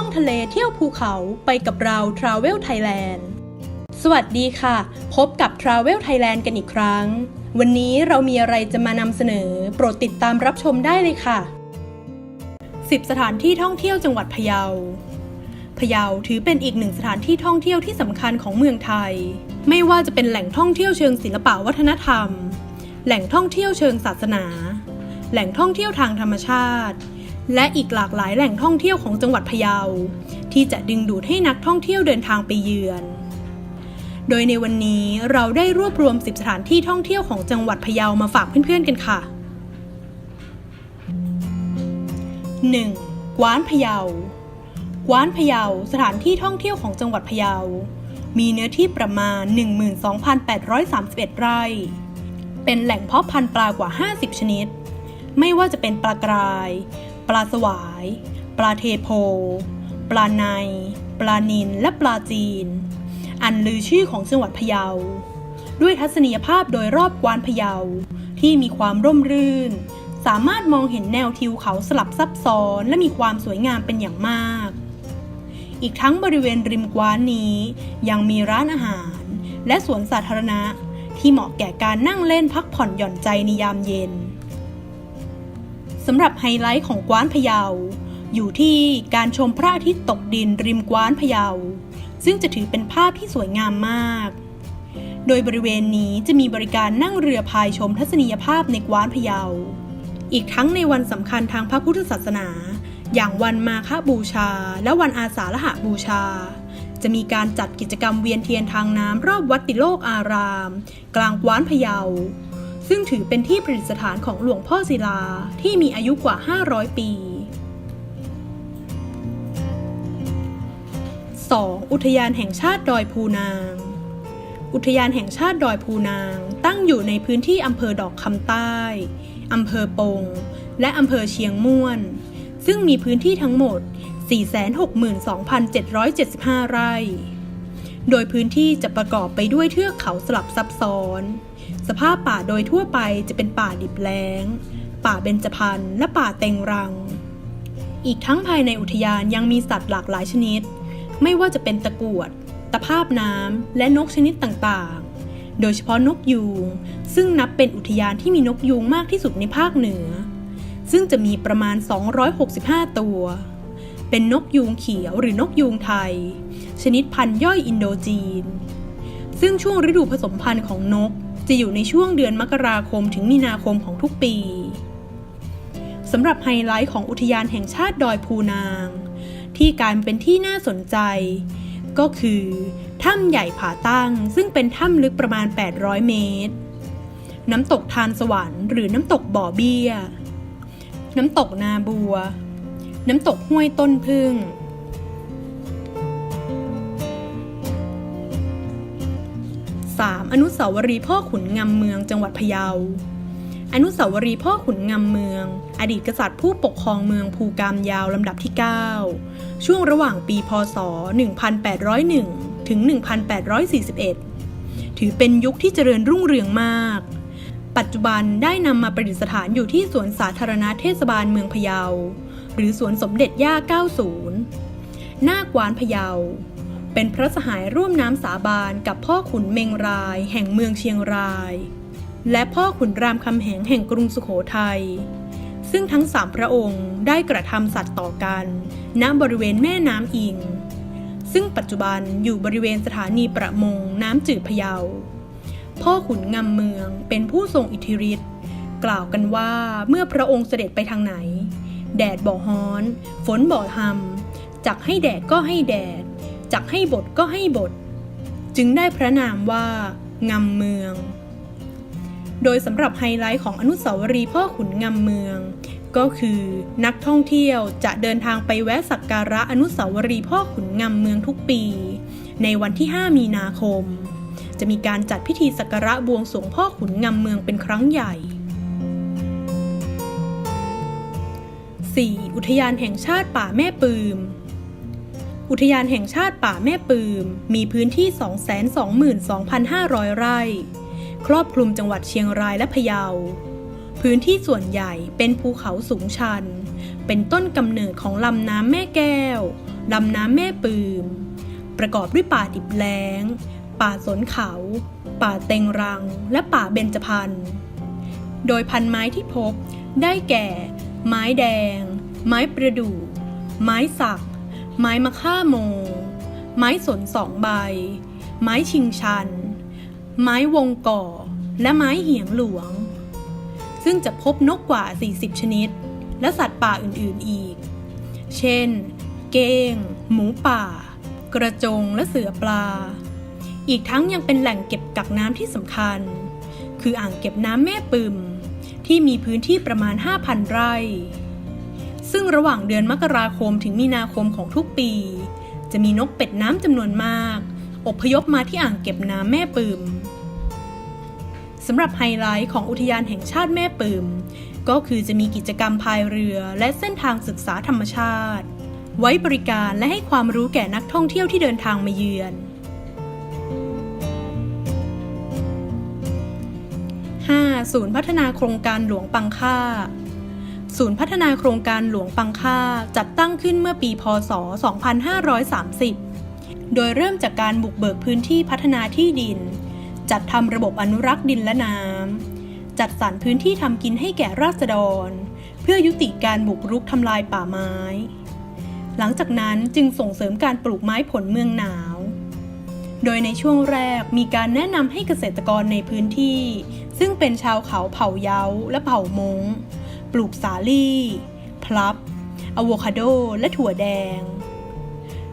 ท่องทะเลเที่ยวภูเขาไปกับเรา Travel Thailand สวัสดีค่ะ พบกับ Travel Thailand กันอีกครั้ง วันนี้เรามีอะไรจะมานำเสนอ โปรดติดตามรับชมได้เลยค่ะ 10 สถานที่ท่องเที่ยวจังหวัดพะเยาพะเยาถือเป็นอีกหนึ่งสถานที่ท่องเที่ยวที่สำคัญของเมืองไทย ไม่ว่าจะเป็นแหล่งท่องเที่ยวเชิงศิลปวัฒนธรรม แหล่งท่องเที่ยวเชิงศาสนา แหล่งท่องเที่ยวทางธรรมชาติ และอีกหลากหลายแหล่งท่องเที่ยวของจังหวัดพะเยา ที่จะดึงดูดให้นักท่องเที่ยวเดินทางไปเยือน โดยในวันนี้เราได้รวบรวม 10 สถานที่ท่องเที่ยวของจังหวัดพะเยามาฝากเพื่อนๆกันค่ะ 1. กว้านพะเยากว้านพะเยาสถานที่ท่องเที่ยวของจังหวัดพะเยา มีเนื้อที่ประมาณ 12,831 ไร่ เป็นแหล่งเพาะพันธุ์ปลากว่า 50 ชนิด ไม่ว่าจะเป็นปลากราย ปลาสวาย ปลาเทโพ ปลาใน ปลานิลและปลาจีน อันลือชื่อของจังหวัดพะเยา ด้วยทัศนียภาพโดยรอบกวานพะเยาที่มีความร่มรื่น สามารถมองเห็นแนวทิวเขาสลับซับซ้อนและมีความสวยงามเป็นอย่างมาก อีกทั้งบริเวณริมกว้านนี้ ยังมีร้านอาหาร และสวนสาธารณะที่เหมาะแก่การนั่งเล่นพักผ่อนหย่อนใจในยามเย็น สำหรับไฮไลท์ของกว้านพะเยา อยู่ที่การชมพระอาทิตย์ตกดินริมกว้านพะเยา ซึ่งจะถือเป็นภาพที่สวยงามมาก โดยบริเวณนี้จะมีบริการนั่งเรือพายชมทัศนียภาพในกว้านพะเยา อีกทั้งในวันสำคัญทางพระพุทธศาสนา อย่างวันมาฆบูชา และวันอาสาฬหบูชาจะมีการจัดกิจกรรมเวียนเทียนทางน้ำรอบวัดติโลกอาราม กลางกว้านพะเยา ซึ่งถือเป็นที่ประดิษฐานของหลวงพ่อศิลาที่มีอายุกว่า 500 ปี 2. อุทยานแห่งชาติดอยภูนาง อุทยานแห่งชาติดอยภูนางตั้งอยู่ในพื้นที่อำเภอดอกคำใต้อำเภอปง และอำเภอเชียงม่วน ซึ่งมีพื้นที่ทั้งหมด 462,775 ไร่ โดยพื้นที่จะประกอบไปด้วยเทือกเขาสลับซับซ้อน สภาพป่าโดยทั่วไปจะเป็นป่าดิบแล้ง ป่าเบญจพรรณและป่าเต็งรัง อีกทั้งภายในอุทยานยังมีสัตว์หลากหลายชนิด ไม่ว่าจะเป็นตะกรวด ตะภาพน้ำและนกชนิดต่างๆ โดยเฉพาะนกยูง ซึ่งนับเป็นอุทยานที่มีนกยูงมากที่สุดในภาคเหนือ ซึ่งจะมีประมาณ 265 ตัว เป็นนกยูงเขียวหรือนกยูงไทย ชนิดพันธุ์ย่อยอินโดจีน ซึ่งช่วงฤดูผสมพันธุ์ของนกจะอยู่ในช่วงเดือนมกราคมถึงมีนาคมของทุกปีสำหรับไฮไลท์ของอุทยานแห่งชาติดอยภูนาง ที่การเป็นที่น่าสนใจ ก็คือถ้ำใหญ่ผาตั้ง ซึ่งเป็นถ้ำลึกประมาณ 800 เมตร น้ำตกทานสวรรค์หรือน้ำตกบ่อเบี้ย น้ำตกนาบัว น้ำตกห้วยต้นพึ่ง อนุสาวรีย์พ่อขุนงำเมืองจังหวัดพะเยา อนุสาวรีย์พ่อขุนงำเมือง อดีตกษัตริย์ผู้ปกครองเมืองภูกามยาวลำดับที่ 9 ช่วงระหว่างปีพศ 1801 ถึง 1841 ถือเป็นยุคที่เจริญรุ่งเรืองมาก ปัจจุบันได้นำมาประดิษฐานอยู่ที่สวนสาธารณะเทศบาลเมืองพะเยา หรือสวนสมเด็จย่า 90 หน้ากวานพะเยา เป็นพระสหายร่วมน้ำสาบานกับพ่อขุนเมงราย แห่งเมืองเชียงราย และพ่อขุนรามคำแหงแห่งกรุงสุขโขทัยซึ่งทั้งสามพระองค์ได้กระทำสัตว์ต่อกัน ณบริเวณแม่น้ำอิง ซึ่งปัจจุบันอยู่บริเวณสถานีประมงน้ำจืดพะเยา พ่อขุนงำเมืองเป็นผู้ทรงอิทธิฤทธิ์กล่าวกันว่าเมื่อพระองค์เสด็จไปทางไหน แดดบ่ฮ้อน ฝนบ่อทำจักให้แดดก็ให้แดด จักให้บดก็ให้บดจึงได้พระนามว่างำเมือง โดยสำหรับไฮไลท์ของอนุสาวรีย์พ่อขุนงำเมือง ก็คือนักท่องเที่ยวจะเดินทางไปแวะสักการะอนุสาวรีย์พ่อขุนงำเมืองทุกปี ในวันที่ 5 มีนาคม จะมีการจัดพิธีสักการะบวงสรวงพ่อขุนงำเมืองเป็นครั้งใหญ่ 4. อุทยานแห่งชาติป่าแม่ปืม อุทยานแห่งชาติป่าแม่ปืม มีพื้นที่ 222,500 ไร่ ครอบคลุมจังหวัดเชียงรายและพะเยา พื้นที่ส่วนใหญ่เป็นภูเขาสูงชัน เป็นต้นกำเนิดของลำน้ำแม่แก้ว ลำน้ำแม่ปืม ประกอบด้วยป่าดิบแล้ง ป่าสนเขา ป่าเต็งรัง และป่าเบญจพรรณ โดยพันไม้ที่พบได้แก่ ไม้แดง ไม้ประดู่ไม้สัก ไม้มะค่าโม ไม้สนสองใบ ไม้ชิงชัน ไม้วงก่อ และไม้เหียงหลวง ซึ่งจะพบนกกว่า 40 ชนิด และสัตว์ป่าอื่น ๆ อีก เช่น เก้ง หมูป่า กระจง และเสือปลา อีกทั้งยังเป็นแหล่งเก็บกักน้ำที่สำคัญ คืออ่างเก็บน้ำแม่ปึมที่มีพื้นที่ประมาณ 5,000 ไร่ ซึ่งระหว่างเดือนมกราคมถึงมีนาคมของทุกปี จะมีนกเป็ดน้ำจำนวนมาก อพยพมาที่อ่างเก็บน้ำแม่ปึมสำหรับไฮไลท์ของอุทยานแห่งชาติแม่ปึมก็คือจะมีกิจกรรมพายเรือและเส้นทางศึกษาธรรมชาติ ไว้บริการและให้ความรู้แก่นักท่องเที่ยวที่เดินทางมาเยือน 5. ศูนย์พัฒนาโครงการหลวงปังค่า ศูนย์พัฒนาโครงการหลวงปังค่าจัดตั้งขึ้นเมื่อปีพศ 2530 โดยเริ่มจากการบุกเบิกพื้นที่พัฒนาที่ดิน จัดทำระบบอนุรักษ์ดินและน้ำ จัดสรรพื้นที่ทำกินให้แก่ราษฎร เพื่อยุติการบุกรุกทำลายป่าไม้ หลังจากนั้นจึงส่งเสริมการปลูกไม้ผลเมืองหนาว โดยในช่วงแรกมีการแนะนำให้เกษตรกรในพื้นที่ ซึ่งเป็นชาวเขาเผ่าเยาและเผ่ามง ปลูกสาลี่ พลับอะโวคาโด และถั่วแดง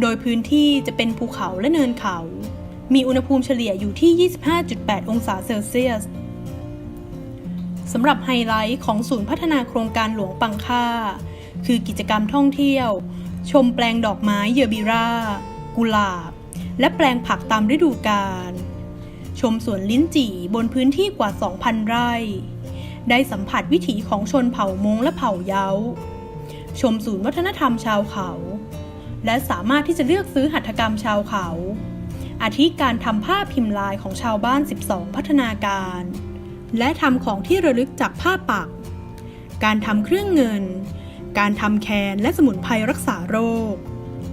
โดยพื้นที่จะเป็นภูเขาและเนินเขา มีอุณหภูมิเฉลี่ยอยู่ที่ 25.8 องศาเซลเซียสสำหรับไฮไลท์ของศูนย์พัฒนาโครงการหลวงปังค่า คือกิจกรรมท่องเที่ยว ชมแปลงดอกไม้เยอบิรากุหลาบ และแปลงผักตามฤดูกาลชมสวนลิ้นจี่บนพื้นที่กว่า 2,000 ไร่ ได้สัมผัสวิถีของชนเผ่ามงและเผ่าเยาชมศูนย์วัฒนธรรมชาวเขา และสามารถที่จะเลือกซื้อหัตถกรรมชาวเขา อาทิการทำผ้าพิมพ์ลายของชาวบ้าน 12 พัฒนาการ และทำของที่ระลึกจากผ้าปัก การทำเครื่องเงิน การทำแคนและสมุนไพรรักษาโรค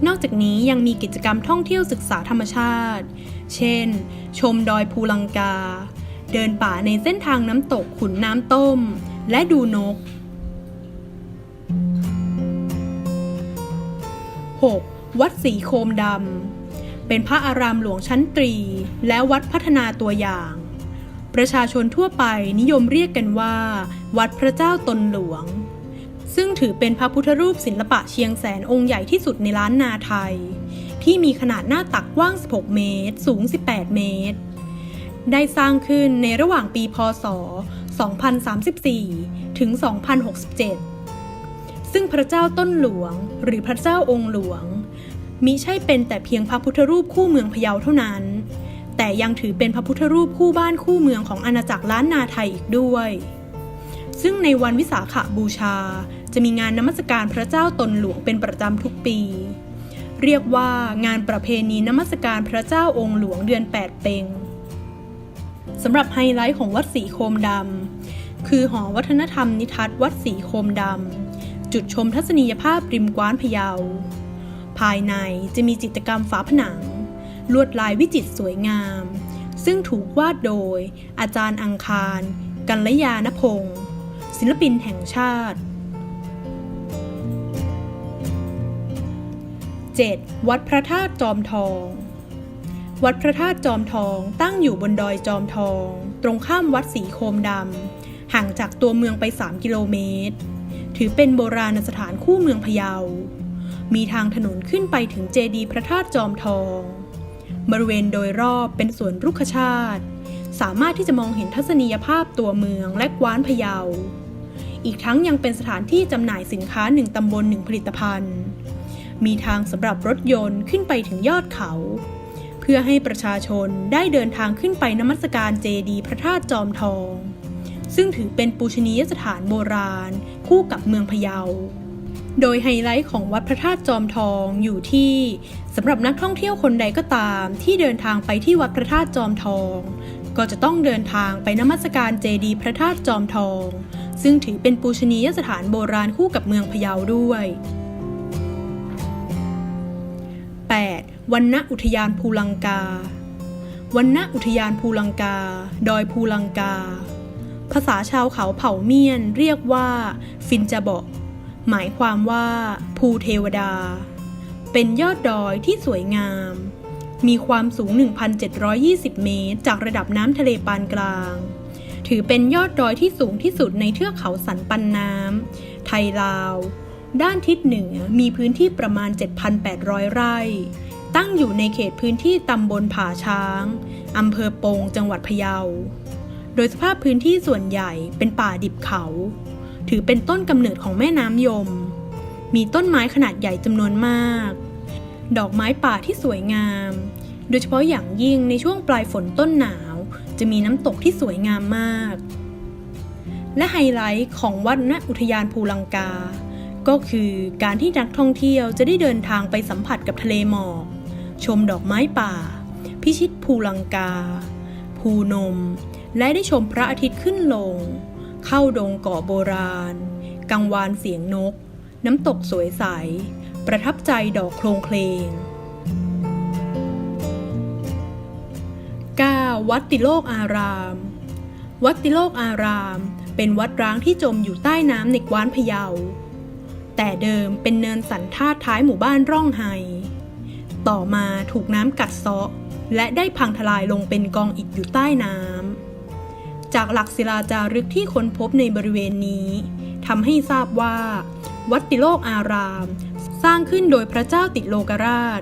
นอกจากนี้ยังมีกิจกรรมท่องเที่ยวศึกษาธรรมชาติ เช่น ชมดอยภูลังกา เดินป่าในเส้นทางน้ำตกขุนน้ำต้ม และดูนก 6. วัดสีโคมดำ เป็นพระอารามหลวงชั้นตรี และวัดพัฒนาตัวอย่าง ประชาชนทั่วไปนิยมเรียกกันว่า วัดพระเจ้าตนหลวง ซึ่งถือเป็นพระพุทธรูปศิลปะเชียงแสนองค์ใหญ่ที่สุดในล้านนาไทย ที่มีขนาดหน้าตักกว้าง 16 เมตร สูง 18 เมตร ได้สร้างขึ้นในระหว่างปีพศ 2034 ถึง 2067 ซึ่งพระเจ้าต้นหลวงหรือพระเจ้าองค์หลวง มิใช่เป็นแต่เพียงพระพุทธรูปคู่เมืองพะเยาเท่านั้น แต่ยังถือเป็นพระพุทธรูปคู่บ้านคู่เมืองของอาณาจักรล้านนาไทยอีกด้วย ซึ่งในวันวิสาขบูชาจะมีงานนมัสการพระเจ้าตนหลวงเป็นประจำทุกปี เรียกว่างานประเพณีนมัสการพระเจ้าองค์หลวงเดือน 8 เปง สำหรับไฮไลท์ของวัดสีโคมดำคือหอวัฒนธรรมนิทัศน์วัดสีโคมดำจุดชมทัศนียภาพริมกว้านพะเยา ภายในจะมีจิตรกรรมฝาผนัง ลวดลายวิจิตรสวยงาม ซึ่งถูกวาดโดย อาจารย์อังคาร กัลยาณพงศ์ศิลปินแห่งชาติ 7. วัดพระธาตุจอมทอง วัดพระธาตุจอมทองตั้งอยู่บนดอยจอมทอง ตรงข้ามวัดสีโคมดำ ห่างจากตัวเมืองไป 3 กิโลเมตร ถือเป็นโบราณสถานคู่เมืองพะเยา มีทางถนนขึ้นไปถึงเจดีย์พระธาตุจอมทอง บริเวณโดยรอบเป็นสวนรุกขชาติ สามารถที่จะมองเห็นทัศนียภาพตัวเมืองและกว้านพะเยา อีกทั้งยังเป็นสถานที่จำหน่ายสินค้าหนึ่งตำบลหนึ่งผลิตภัณฑ์ มีทางสำหรับรถยนต์ขึ้นไปถึงยอดเขา พื่อให้ประชาชนได้เดินทางขึ้นไปนมัสการเจดีพระธาตุจอมทอง ซึ่งถือเป็นปูชนียสถานโบราณ คู่กับเมืองพะเยา โดยไฮไลท์ของวัดพระธาตุจอมทองอยู่ที่สำหรับนักท่องเที่ยวคนใดก็ตามที่เดินทางไปที่วัดพระธาตุจอมทอง ก็จะต้องเดินทางไปนมัสการเจดีพระธาตุจอมทอง ซึ่งถือเป็นปูชนียสถานโบราณคู่กับเมืองพะเยาด้วย 8. วันณอุทยานภูลังกา วันณอุทยานภูลังกา ดอยภูลังกา ภาษาชาวเขาเผ่าเมียนเรียกว่า ฟินจะเบาะหมายความว่า ภูเทวดา เป็นยอดดอยที่สวยงาม มีความสูง 1,720 เมตร จากระดับน้ำทะเลปานกลาง ถือเป็นยอดดอยที่สูงที่สุดในเทือกเขาสันปันน้ำ ไทยลาว ด้านทิศเหนือมีพื้นที่ประมาณ 7,800 ไร่ ตั้งอยู่ในเขตพื้นที่ตำบลผาช้าง อำเภอปงจังหวัดพะเยา โดยสภาพพื้นที่ส่วนใหญ่เป็นป่าดิบเขา ถือเป็นต้นกำเนิดของแม่น้ำยม มีต้นไม้ขนาดใหญ่จำนวนมาก ดอกไม้ป่าที่สวยงาม โดยเฉพาะอย่างยิ่งในช่วงปลายฝนต้นหนาว จะมีน้ำตกที่สวยงามมาก และไฮไลท์ของวัดณอุทยานภูลังกาก็คือการที่นักท่องเที่ยวจะได้เดินทางไปสัมผัสกับทะเลหมอก ชมดอกไม้ป่า พิชิตภูลังกา ภูนม และได้ชมพระอาทิตย์ขึ้นลง เข้าดงเกาะโบราณ กังวานเสียงนก น้ำตกสวยใส ประทับใจดอกโครงเพลง 9. วัดติโลกอาราม วัดติโลกอาราม เป็นวัดร้างที่จมอยู่ใต้น้ำในกว้านพะเยา แต่เดิมเป็นเนินสันทาดท้ายหมู่บ้านร่องไฮ ต่อมาถูกน้ำกัดเซาะ และได้พังทลายลงเป็นกองอิฐอยู่ใต้น้ำ จากหลักศิลาจารึกที่ค้นพบในบริเวณนี้ทำให้ทราบว่า วัดติโลกอาราม สร้างขึ้นโดยพระเจ้าติโลกราช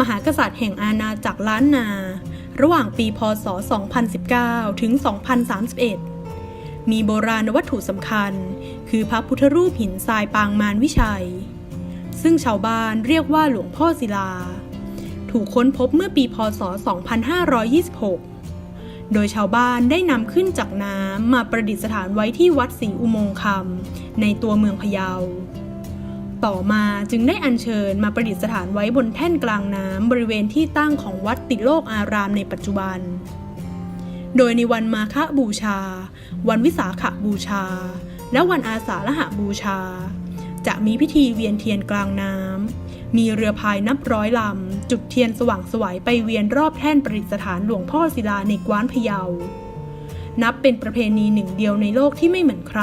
มหากษัตริย์แห่งอาณาจักรล้านนา ระหว่างปีพศ 2019 ถึง 2031 มีโบราณวัตถุสำคัญ คือพระพุทธรูปหินทรายปางมารวิชัยซึ่งชาวบ้านเรียกว่าหลวงพ่อศิลา ถูกค้นพบเมื่อปีพศ 2526 โดยชาวบ้านได้นำขึ้นจากน้ำมาประดิษฐานไว้ที่วัดศรีอุโมงคำในตัวเมืองพะเยา ต่อมาจึงได้อัญเชิญมาประดิษฐานไว้บนแท่นกลางน้ำบริเวณที่ตั้งของวัดติโลกอารามในปัจจุบัน โดยในวันมาฆบูชา วันวิสาขบูชา และวันอาสาฬหบูชา จะมีพิธีเวียนเทียนกลางน้ำ มีเรือพายนับร้อยลำ จุดเทียนสว่างสวัยไปเวียนรอบแท่นประดิษฐานหลวงพ่อศิลาในกว้านพะเยา นับเป็นประเพณีหนึ่งเดียวในโลกที่ไม่เหมือนใคร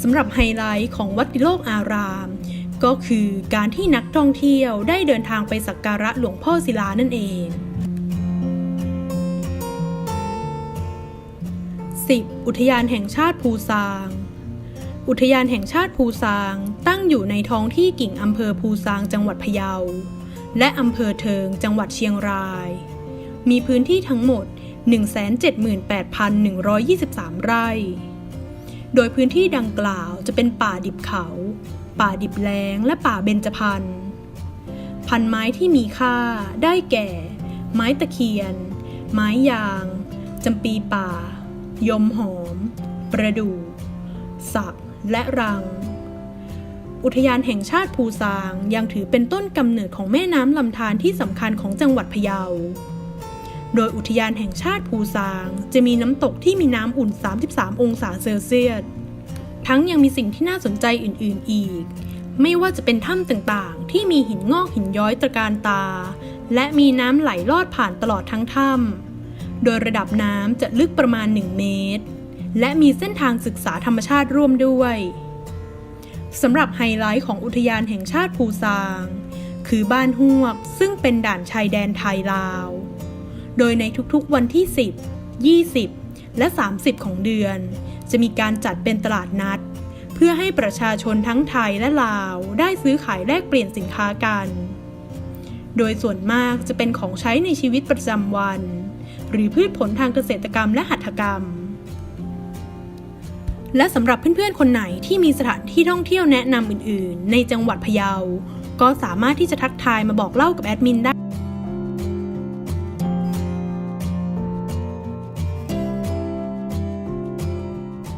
สำหรับไฮไลท์ของวัดโลกอาราม ก็คือการที่นักท่องเที่ยวได้เดินทางไปสักการะหลวงพ่อศิลานั่นเอง 10. อุทยานแห่งชาติภูซาง อุทยานแห่งชาติภูซาง ตั้งอยู่ในท้องที่กิ่งอำเภอภูซางจังหวัดพะเยา และอำเภอเทิงจังหวัดเชียงราย มีพื้นที่ทั้งหมด 178,123 ไร่ โดยพื้นที่ดังกล่าวจะเป็นป่าดิบเขา ป่าดิบแล้ง และป่าเบญจพรรณพันไม้ที่มีค่าได้แก่ ไม้ตะเคียน ไม้ยางจำปีป่า ยมหอม ประดู่สัก และรัง อุทยานแห่งชาติภูซางยังถือเป็นต้นกำเนิดของแม่น้ำลำธารที่สำคัญของจังหวัดพะเยา โดยอุทยานแห่งชาติภูซางจะมีน้ำตกที่มีน้ำอุ่น 33 องศาเซลเซียส ทั้งยังมีสิ่งที่น่าสนใจอื่น ๆ อีก ไม่ว่าจะเป็นถ้ำต่างๆ ที่มีหินงอกหินย้อยตระการตา และมีน้ำไหลลอดผ่านตลอดทั้งถ้ำโดยระดับน้ำจะลึกประมาณ 1 เมตร และมีเส้นทางศึกษาธรรมชาติร่วมด้วยสำหรับไฮไลท์ของอุทยานแห่งชาติภูซาง คือบ้านฮวกซึ่งเป็นด่านชายแดนไทยลาว โดยในทุกๆวันที่ 10 20 และ 30 ของเดือน จะมีการจัดเป็นตลาดนัด เพื่อให้ประชาชนทั้งไทยและลาวได้ซื้อขายแลกเปลี่ยนสินค้ากัน โดยส่วนมากจะเป็นของใช้ในชีวิตประจำวัน หรือพืชผลทางเกษตรกรรมและหัตถกรรม และสำหรับเพื่อนๆ คนไหนที่มีสถานที่ท่องเที่ยวแนะนำอื่นๆ ในจังหวัดพะเยา ก็สามารถที่จะทักทายมาบอกเล่ากับแอดมินได้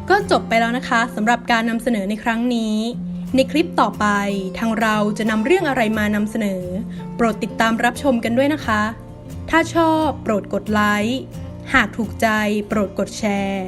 ก็จบไปแล้วนะคะสำหรับการนำเสนอในครั้งนี้ ในคลิปต่อไปทางเราจะนำเรื่องอะไรมานำเสนอ โปรดติดตามรับชมกันด้วยนะคะ ถ้าชอบโปรดกดไลค์ หากถูกใจโปรดกดแชร์